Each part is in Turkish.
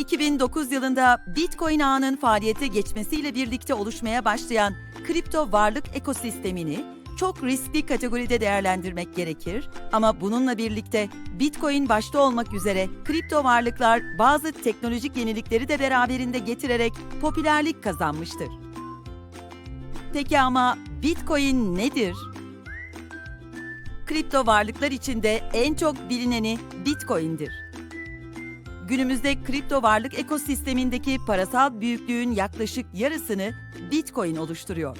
2009 yılında Bitcoin ağının faaliyete geçmesiyle birlikte oluşmaya başlayan kripto varlık ekosistemini çok riskli kategoride değerlendirmek gerekir ama bununla birlikte Bitcoin başta olmak üzere kripto varlıklar bazı teknolojik yenilikleri de beraberinde getirerek popülerlik kazanmıştır. Peki ama Bitcoin nedir? Kripto varlıklar içinde en çok bilineni Bitcoin'dir. Günümüzde kripto varlık ekosistemindeki parasal büyüklüğün yaklaşık yarısını Bitcoin oluşturuyor.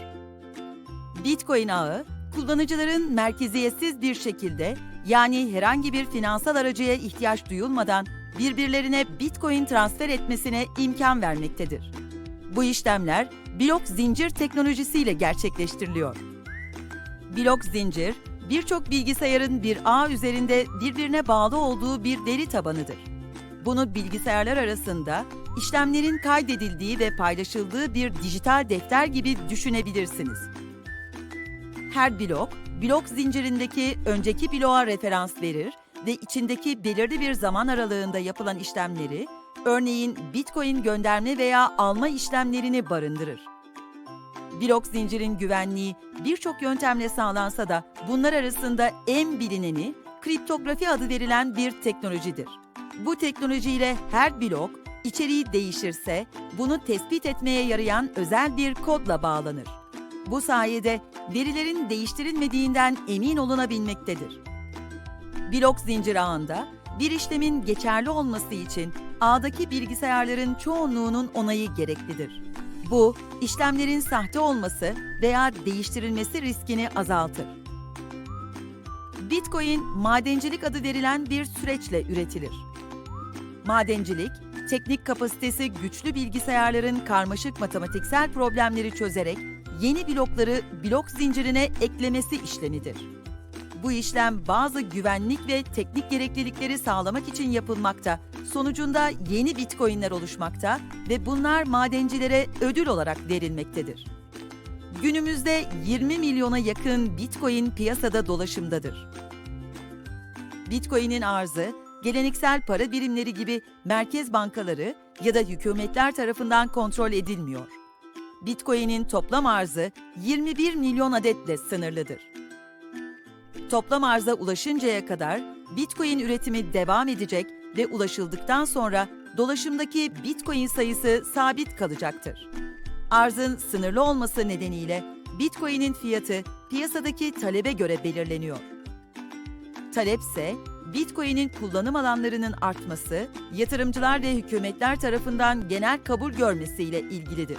Bitcoin ağı, kullanıcıların merkeziyetsiz bir şekilde yani herhangi bir finansal aracıya ihtiyaç duyulmadan birbirlerine Bitcoin transfer etmesine imkan vermektedir. Bu işlemler blok zincir teknolojisiyle gerçekleştiriliyor. Blok zincir, birçok bilgisayarın bir ağ üzerinde birbirine bağlı olduğu bir veri tabanıdır. Bunu bilgisayarlar arasında işlemlerin kaydedildiği ve paylaşıldığı bir dijital defter gibi düşünebilirsiniz. Her blok, blok zincirindeki önceki bloğa referans verir ve içindeki belirli bir zaman aralığında yapılan işlemleri, örneğin Bitcoin gönderme veya alma işlemlerini barındırır. Blok zincirin güvenliği birçok yöntemle sağlansa da bunlar arasında en bilineni kriptografi adı verilen bir teknolojidir. Bu teknolojiyle her blok içeriği değişirse bunu tespit etmeye yarayan özel bir kodla bağlanır. Bu sayede verilerin değiştirilmediğinden emin olunabilmektedir. Blok zincir ağında bir işlemin geçerli olması için ağdaki bilgisayarların çoğunluğunun onayı gereklidir. Bu, işlemlerin sahte olması veya değiştirilmesi riskini azaltır. Bitcoin, madencilik adı verilen bir süreçle üretilir. Madencilik, teknik kapasitesi güçlü bilgisayarların karmaşık matematiksel problemleri çözerek yeni blokları blok zincirine eklemesi işlemidir. Bu işlem bazı güvenlik ve teknik gereklilikleri sağlamak için yapılmakta, sonucunda yeni bitcoinler oluşmakta ve bunlar madencilere ödül olarak verilmektedir. Günümüzde 20 milyona yakın bitcoin piyasada dolaşımdadır. Bitcoin'in arzı, geleneksel para birimleri gibi merkez bankaları ya da hükümetler tarafından kontrol edilmiyor. Bitcoin'in toplam arzı 21 milyon adetle sınırlıdır. Toplam arza ulaşıncaya kadar Bitcoin üretimi devam edecek ve ulaşıldıktan sonra dolaşımdaki Bitcoin sayısı sabit kalacaktır. Arzın sınırlı olması nedeniyle Bitcoin'in fiyatı piyasadaki talebe göre belirleniyor. Talep ise Bitcoin'in kullanım alanlarının artması, yatırımcılar ve hükümetler tarafından genel kabul görmesiyle ilgilidir.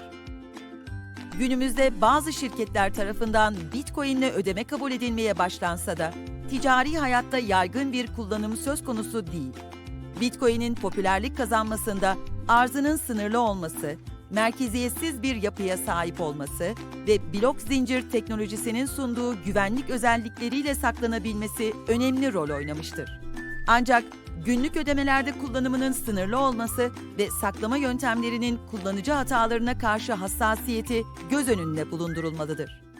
Günümüzde bazı şirketler tarafından Bitcoin'le ödeme kabul edilmeye başlansa da ticari hayatta yaygın bir kullanım söz konusu değil. Bitcoin'in popülerlik kazanmasında arzının sınırlı olması, merkeziyetsiz bir yapıya sahip olması ve blok zincir teknolojisinin sunduğu güvenlik özellikleriyle saklanabilmesi önemli rol oynamıştır. Ancak günlük ödemelerde kullanımının sınırlı olması ve saklama yöntemlerinin kullanıcı hatalarına karşı hassasiyeti göz önünde bulundurulmalıdır.